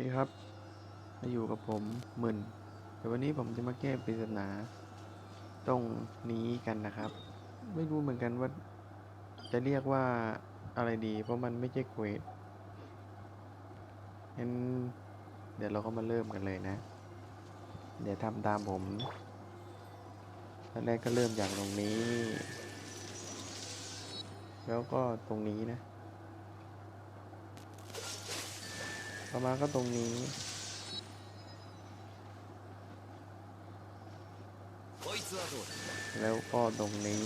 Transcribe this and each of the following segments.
ดีครับ มาอยู่กับผมหมื่นเดี๋ยววันนี้ผมจะมาแก้ปริศนา ตรงนี้กันนะครับ ไม่รู้เหมือนกันว่า จะเรียกว่าอะไรดี เพราะมันไม่ใช่เควสงั้นเดี๋ยวเราก็มาเริ่มกันเลยนะ เดี๋ยวทำตามผมตอนแรกก็เริ่มจากตรงนี้ แล้วก็ตรงนี้นะ ประมาณก็ตรงนี้แล้วก็ตรงนี้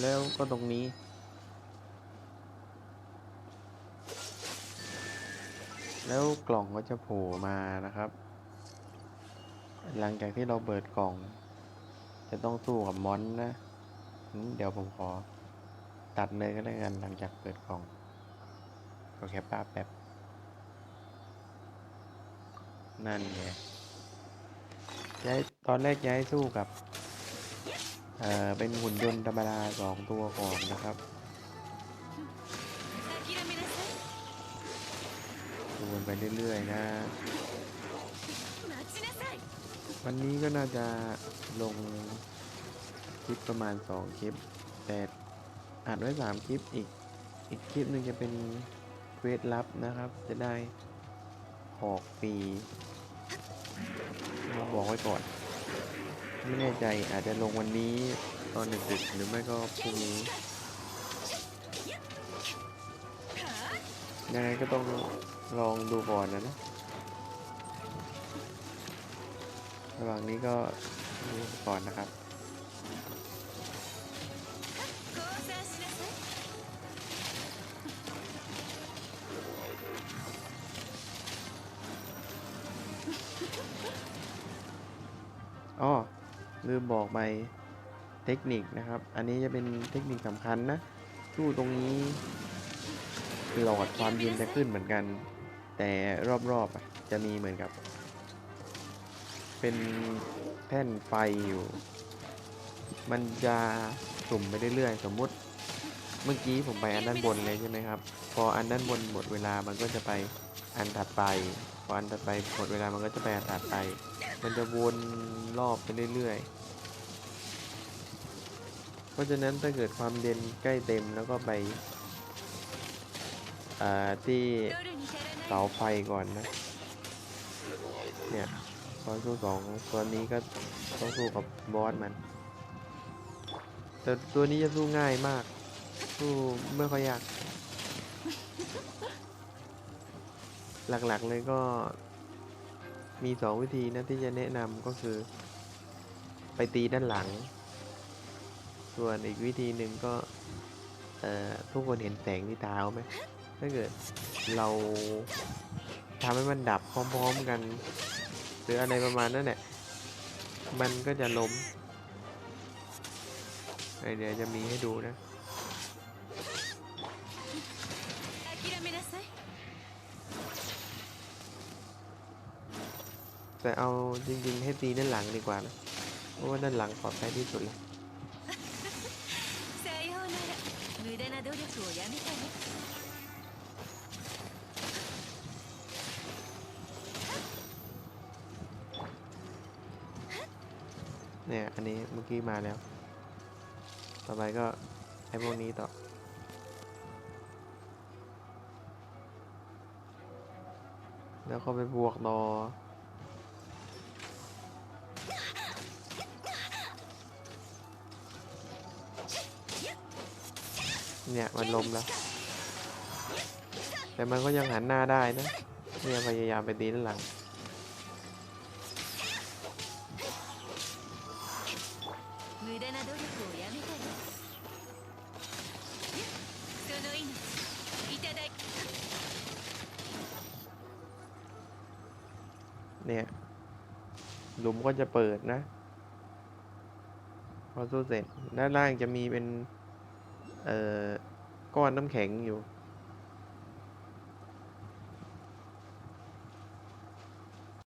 แล้วก็ตรงนี้ แล้วกล่องก็จะโผล่มานะครับ หลังจากที่เราเปิดกล่อง จะต้องสู้กับมอนนะ เดี๋ยวผมขอตัดเลยก็ได้กันหลังจากเปิดกล่องก็แคปภาพแบบ นั่นไงย้ายตอนแรกย้ายสู้กับ เอ่อ เป็นหุ่นยนต์ธรรมดาสองตัวก่อนนะครับดูนไปเรื่อยๆนะ วันนี้ก็น่าจะลง คลิปประมาณสองคลิป แต่อัดไว้สามคลิปอีก อีกคลิปหนึ่งจะเป็นเควสลับนะครับ จะได้หอกฟรีมาบอกไว้ก่อน ไม่แน่ใจอาจจะลงวันนี้ตอนดึกๆหรือไม่ก็พรุ่งนี้ยังไงก็ต้องลองดูก่อนนะนะ ระหว่างนี้ก็ดูก่อนนะครับ ลืมบอกไปเทคนิคนะครับ อันนี้จะเป็นเทคนิคสำคัญนะตู้ตรงนี้หลอดความเย็นจะขึ้นเหมือนกัน แต่รอบๆจะมีเหมือนกับ เป็นแท่นไฟอยู่ มันจะสุ่มไปเรื่อยๆ สมมุติ เมื่อกี้ผมไปอันด้านบนเลยใช่ไหมครับ พออันด้านบนหมดเวลามันก็จะไปอันถัดไป พออันถัดไปหมดเวลามันก็จะไปอันถัดไป มันจะวนรอบไปเรื่อยๆ เพราะฉะนั้นถ้าเกิดความเด่นใกล้เต็มแล้วก็ไปที่เสาไฟก่อนนะ เนี่ยตอนสู้สองตัวนี้ก็ต้องสู้กับบอสมัน แต่ตัวนี้จะสู้ง่ายมาก สู้ไม่ค่อยยาก หลักๆเลยก็ มีสองวิธีนะที่จะแนะนำก็คือ ไปตีด้านหลัง ส่วนอีกวิธีหนึ่งก็ เอ่อทุกคนเห็นแสงที่เท้าไหมถ้าเกิดเราทำให้มันดับพร้อมๆกัน หรืออะไรประมาณนั้นแหละมันก็จะล้มไอเดี๋ยวจะมีให้ดูนะ แต่เอาจริงๆให้ตีด้านหลังดีกว่านะ เพราะว่าด้านหลังปลอดภัยที่สุดเลยเนี่ย อันนี้เมื่อกี้มาแล้ว ต่อไปก็ไอ้พวกนี้ต่อ แล้วก็ไปบวกรอ เนี่ยมันล้มแล้ว แต่มันก็ยังหันหน้าได้นะเนี่ยพยายามไปดีด้านหลังเนี่ย หลุมก็จะเปิดนะ พอสู้เสร็จ ด้านล่างจะมีเป็น เอ่อก้อนน้ำแข็งอยู่